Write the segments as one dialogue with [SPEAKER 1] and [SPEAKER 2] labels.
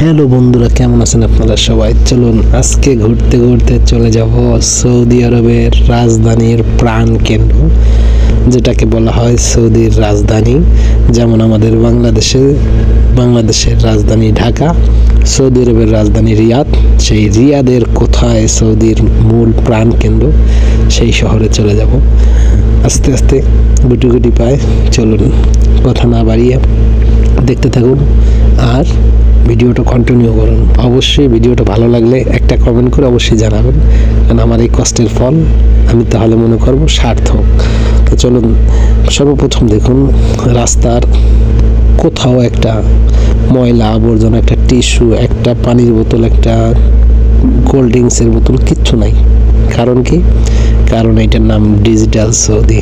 [SPEAKER 1] Hello বন্ধুরা, কেমন আছেন আপনারা সবাই? চলুন আজকে ঘুরতে ঘুরতে চলে যাব সৌদি আরবের রাজধানীর প্রাণ কেন্দ্র, যেটাকে বলা হয় সৌদির রাজধানী, যেমন আমাদের বাংলাদেশে, বাংলাদেশের রাজধানী ঢাকা, সৌদি আরবের রাজধানী রিয়াদ। সেই রিয়াদের কোথায় সৌদির মূল প্রাণ কেন্দ্র, সেই শহরে চলে যাব। আস্তে আস্তে গুটি গুটি পায় চলুন, কথা না বাড়িয়ে দেখতে থাকুন আর ভিডিওটা কন্টিনিউ করুন। অবশ্যই ভিডিওটা ভালো লাগলে একটা কমেন্ট করে অবশ্যই জানাবেন। কারণ আমার এই কষ্টের ফল আমি তাহলে মনে করব সার্থক। তো চলুন, সর্বপ্রথম দেখুন, রাস্তার কোথাও একটা ময়লা আবর্জনা, একটা টিস্যু একটা পানির বোতল, একটা কোল্ড ড্রিঙ্কসের বোতল কিচ্ছু নাই। কারণ কি? কারণ এটার নাম ডিজিটাল সৌদি।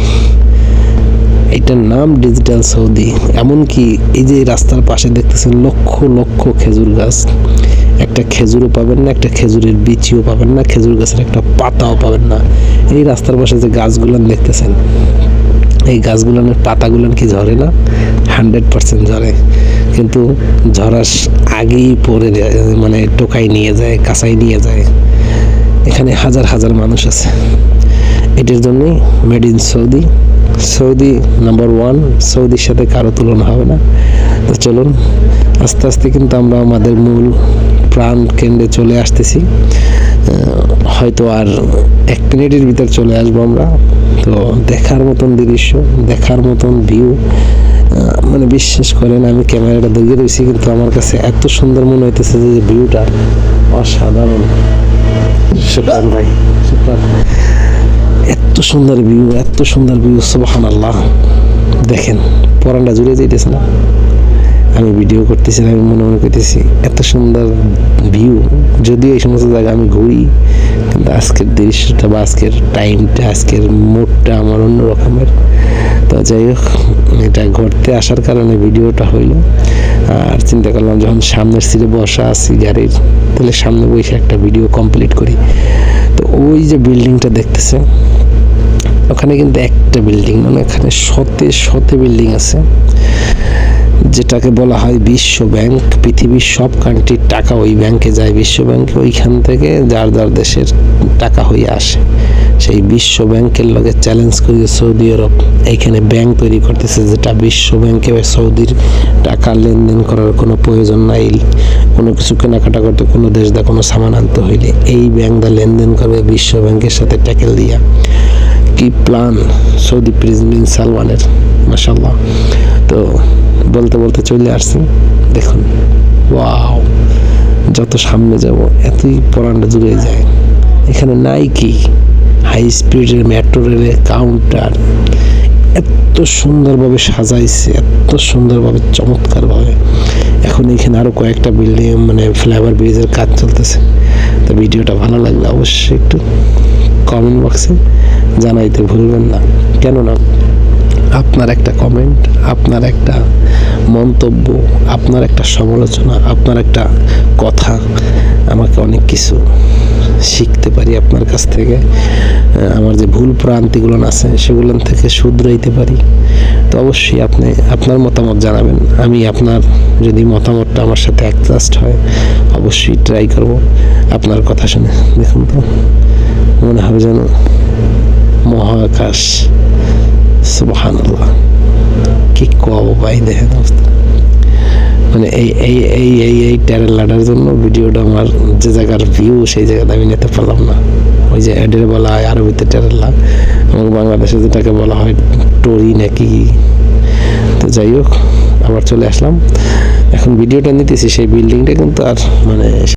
[SPEAKER 1] এটার নাম ডিজিটাল সৌদি। এমনকি এই যে রাস্তার পাশে দেখতেছেন লক্ষ লক্ষ খেজুর গাছ। একটা খেজুরও পাবেন না, একটা খেজুরের বিচিও পাবেন না, খেজুর গাছের একটা পাতাও পাবেন না। এই রাস্তার পাশে যে গাছগুলো দেখতেছেন, এই গাছগুলোর পাতাগুলো কি ঝরে না? হান্ড্রেড পার্সেন্ট ঝরে। কিন্তু ঝরার আগেই পরে মানে টোকাই নিয়ে যায় কাঁচাই নিয়ে যায়। এখানে হাজার হাজার মানুষ আছে। এটার জন্যই made in Saudi. Saudi number one সৌদির সাথে কারও তুলনা হবে না। তো চলুন, আস্তে আস্তে কিন্তু আমরা আমাদের মূল প্রাণ কেন্দ্রে চলে আসতেছি। হয়তো আর এক মিনিটের ভিতর চলে আসব আমরা। তো দেখার মতন দৃশ্য, দেখার মতন ভিউ মানে বিশ্বাস করেন, আমি ক্যামেরাটা দেখে রয়েছি কিন্তু আমার কাছে এত সুন্দর মনে হইতেছে যে ভিউটা অসাধারণ। শুক্রান ভাই শুক্রান এত সুন্দর ভিউ এত সুন্দর ভিউ সুবাহান আল্লাহ দেখেন, পরানটা জুড়ে যাইতেছে না। আমি ভিডিও করতেছি আমি মনে মনে করতেছি, এত সুন্দর ভিউ যদিও এই সমস্ত জায়গা আমি ঘুরি, কিন্তু আজকের দৃশ্যটা বা আজকের টাইমটা আজকের মুডটা আমার অন্য রকমের তো যাই হোক, এটা ঘুরতে আসার কারণে ভিডিওটা হইল। আর চিন্তা করলাম যখন সামনের সিটে বসা আছি গাড়ির, তাহলে সামনে বসে একটা ভিডিও কমপ্লিট করি। তো ওই যে বিল্ডিংটা দেখতেছে ওখানে কিন্তু একটা বিল্ডিং মানে এখানে শতে শতে বিল্ডিং আছে, যেটাকে বলা হয় বিশ্ব ব্যাংক। পৃথিবীর সব কান্ট্রির টাকা ওই ব্যাংকে যায়। বিশ্ব ব্যাংকে ওইখান থেকে যার যার দেশের টাকা হয়ে আসে। সেই বিশ্ব ব্যাংকের লগে চ্যালেঞ্জ করিয়ে সৌদি আরব। এইখানে ব্যাংক তৈরি করতেছে, যেটা বিশ্ব ব্যাংকে সৌদির টাকা লেনদেন করার কোনো প্রয়োজন নাই। কোনো কিছু কেনাকাটা করতে কোনো দেশ দা কোনো সামান আনতে হইলে এই ব্যাংক দা লেনদেন করবে বিশ্ব ব্যাংকের সাথে ট্যাকেল দিয়া। কি প্ল্যান সৌদি প্রেসিডেন্ট সালমানের মাসাল্লাহ তো বলতে বলতে চলে আসছি, দেখুন ওয়াও যত সামনে যাব, এতই পরান্ডা জুড়ে যায়। এখানে নাই কি হাই স্পিডের মেট্রো রেলের কাউন্টার এত সুন্দরভাবে সাজাইছে, এত সুন্দরভাবে, চমৎকারভাবে। এখন এখানে আরও কয়েকটা বিল্ডিং মানে ফ্লাইওভার ব্রিজের কাজ চলতেছে। তো ভিডিওটা ভালো লাগলে অবশ্যই একটু কমেন্ট বক্সে জানাইতে ভুলবেন না। কেননা আপনার একটা কমেন্ট আপনার একটা মন্তব্য, আপনার একটা সমালোচনা, আপনার একটা কথা, আমাকে অনেক কিছু শিখতে পারি আপনার কাছ থেকে। আমার যে ভুল প্রান্তিগুলো আছে, সেগুলো থেকে শুধরাইতে পারি। তো অবশ্যই আপনি, আপনার মতামত জানাবেন। আমি আপনার যদি মতামতটা আমার সাথে অ্যাডজাস্ট হয়, অবশ্যই ট্রাই করব। আপনার কথা শুনে। দেখুন তো, মনে হবে যেন মহাকাশ। সুবহানাল্লাহ। কি কব ভাই দেখেন মানে এই এই এই এই এই ট্যারেল লাডার জন্য ভিডিওটা আমার যে জায়গার ভিউ সেই জায়গাতে আমি নিতে পারলাম না। ওই যে অ্যাডের বলা হয় আরবিতে ট্যারেল্লা এবং বাংলাদেশে যেটাকে বলা হয় টরি নাকি। তো যাই হোক, আবার চলে আসলাম। এখন ভিডিওটা নিতেছি, সেই বিল্ডিংটা কিন্তু আর মানে